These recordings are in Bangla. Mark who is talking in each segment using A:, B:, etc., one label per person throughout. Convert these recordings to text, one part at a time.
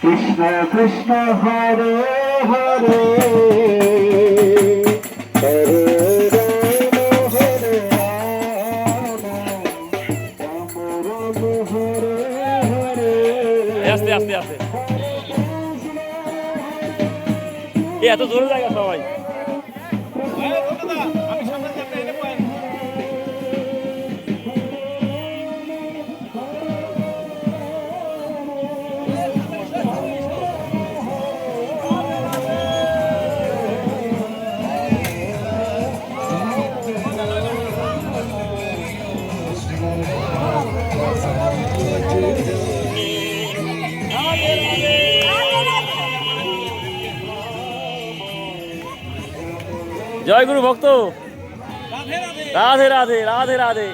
A: কৃষ্ণ কৃষ্ণ হরে হরে হরে রাম হরে রাম
B: এত জোরে জায়গা জয় গুরু ভক্ত। রাধে রাধে। রাধে রাধে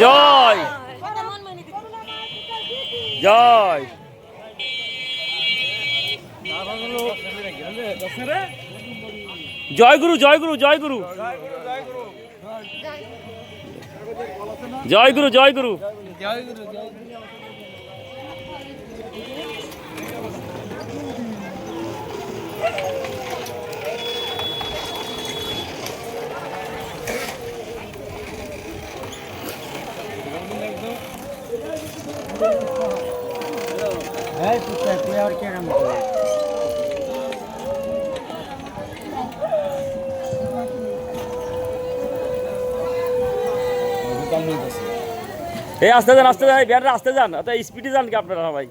B: জয়। জয়। জয় গুরু জয় গুরু জয় গুরু জয় গুরু জয় গুরু এই আসতে যান আসতে যান বিহারে আসতে যান অত স্পিডে যান কি আপনারা সবাই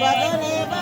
C: বদনে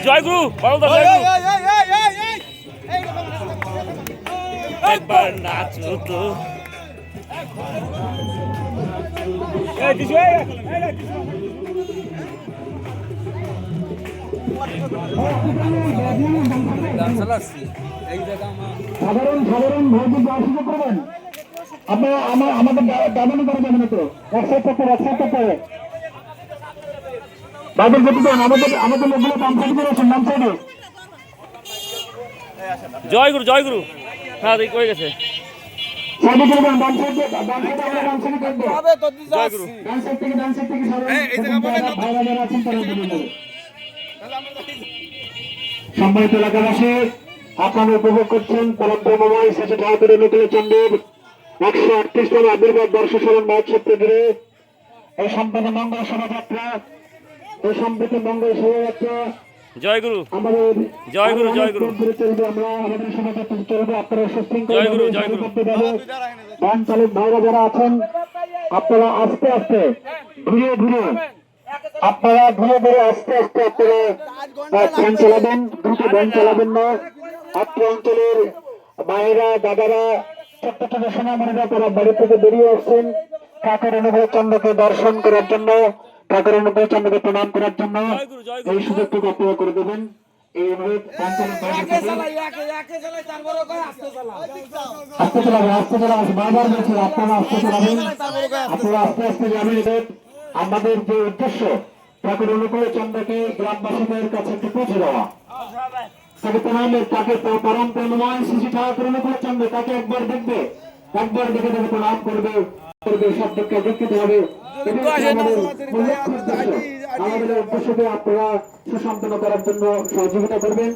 B: বড়দা জয় গুরু একবার নাচো তো
A: সাধারণ সাধারণ ভৌতিক অংশ করবেন আপনারা আমার আমাদের দাবানো করা যাবে না তো একসাথে করতে একসাথে তাদের যেতে দেন আমাদের আমাদের লোকগুলো বাম সাইডে আসুন বাম সাইডে
B: জয় গুরু জয় গুরু। হ্যাঁ দেখ হয়ে গেছে?
A: সম্মানিত এলাকাবাসী আপনারা উপভোগ করছেন শেষে ঠাকুরের নতুন চন্দ্রের একশো আটত্রিশতম আবির্ভাব বর্ষ স্মরণ মহোৎসব কেন্দ্রে এই সম্পন্ন মঙ্গল শোভাযাত্রা এই সম্প্রীতি মঙ্গল শোভাযাত্রা
B: জয় গুরু জয় গুরু, জয় গুরু।
A: আমরা আমাদের শোভাযাত্রা চলবে আপনারা সুশৃঙ্খল
B: জয় গুরু, জয় গুরু।
A: বান চালক ভাইরা যারা আছেন আপনারা আস্তে আস্তে ধীরে ধীরে আপনারা ধীরে ধীরে আস্তে আস্তে আপনারা ভ্যান চালাবেন দ্রুত ভ্যান চালাবেন না। আত্ম অঞ্চলের মায়েরা দাদারা ছোট্ট ছোট সোনামণিরা তারা বাড়ি থেকে বেরিয়ে আসছেন। ঠাকুর অনুভব চন্দ্রকে দর্শন করার জন্য। চন্দ্রকে প্রণাম করার জন্য এই সুযোগটুকু আপনারা করে দেবেন। এই অনুরোধ ভ্যান চালক ভাইদের প্রতি। আস্তে চালাবেন আস্তে চালাবেন বারবার বলছি আপনারা আস্তে চালাবেন। আপনারা আস্তে আস্তে যাবেন এদের। আমাদের যে উদ্দেশ্য ঠাকুর অনুকূল চন্দ্রকে গ্রামবাসীদের কাছে একটু পৌঁছে দেওয়া। তাকে প্রণামের তাকে পরম প্রেমময় শ্রী ঠাকুর অনুকূল চন্দ্র তাকে একবার দেখবে একবার দেখে দেখে প্রণাম করবে। আপনারা সুসম্পন্ন করার জন্য সহযোগিতা করবেন।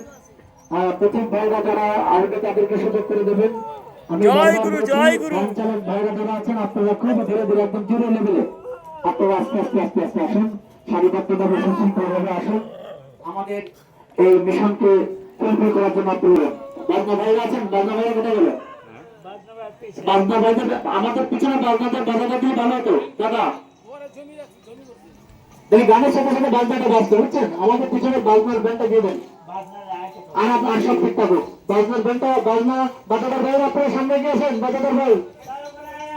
A: প্রথম ভাইরা যারা আসবে তাদেরকে সুযোগ করে দেবেন।
B: জয় গুরু, জয় গুরু।
A: ভাইরা যারা আছেন আপনারা খুব ধীরে ধীরে একদম জিরো লেভেলে আপনারা আস্তে আস্তে আস্তে আস্তে আসুন। সারিবদ্ধভাবে সুশৃঙ্খলভাবে আসুন। আমাদের এই মিশনকে ফুলফিল করার জন্য আপনারা বাজনা ভাইরা আছেন? বাজনা ভাইরা কোথায় গেল? আমাদের পিছনে বাজনাদের বাজাটা দিয়ে ভালো হতো দাদা। দেখি গানের সাথে সাথে বাজনাটা বাজতে বুঝছেন? আমাদের পিছনে বাজনার ব্যান্ডটা দিয়ে দেন। আর আপনার সব ঠিক থাকুক। বাজনার ব্যান্ডটা বাজনা বাজাদার ভাই আপনারা সামনে গিয়েছেন বাজাদার ভাই।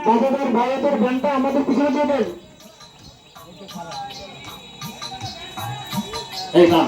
A: বাজাদার ভাইয়াদের ব্যান্ডটা আমাদের পিছনে দিয়ে দেন। এই না